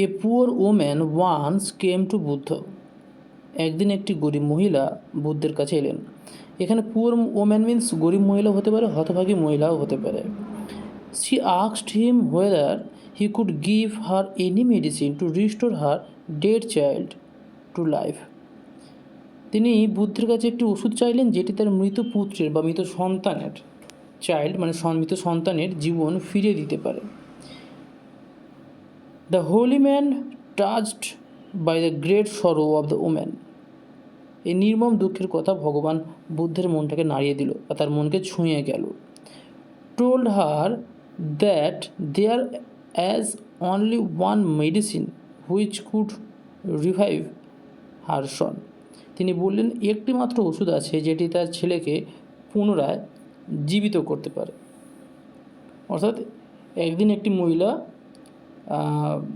A poor woman once came to Buddha একদিন একটি গরিব মহিলা বুদ্ধের কাছে এলেন। এখানে পুয়ার ওম্যান মিন্স গরিব মহিলা হতে পারে, হতভাগী মহিলাও হতে পারে। She আক্সড him whether he could give her any medicine to restore her dead child to life তিনি বুদ্ধের কাছে একটি ওষুধ চাইলেন, যেটি তার মৃত পুত্রের বা মৃত সন্তানের চাইল্ড মানে মৃত সন্তানের জীবন ফিরিয়ে দিতে পারে। The holy man touched by the great sorrow of the woman এই নির্মম দুঃখের কথা ভগবান বুদ্ধের মনটাকে নাড়িয়ে দিল বা তার মনকে ছুঁয়ে গেল। Told her that there as only one medicine which could revive her son তিনি বললেন একটি মাত্র ওষুধ আছে যেটি তার ছেলেকে পুনরায় জীবিত করতে পারে। অর্থাৎ একদিন একটি মহিলা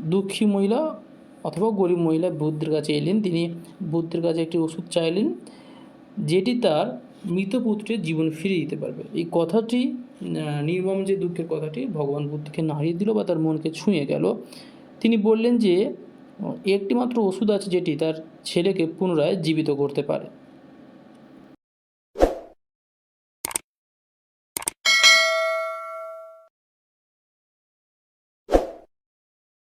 দুঃখী মহিলা অথবা গরিব মহিলা বুদ্ধের কাছে এলেন। তিনি বুদ্ধের কাছে একটি ওষুধ চাইলেন, যেটি তার মৃত পুত্রের জীবন ফিরিয়ে দিতে পারবে। এই কথাটি নির্মম যে দুঃখের কথাটি, ভগবান বুদ্ধকে নাড়িয়ে দিল বা তার মনকে ছুঁয়ে গেল। তিনি বললেন যে, একটিমাত্র ওষুধ আছে যেটি তার ছেলেকে পুনরায় জীবিত করতে পারে।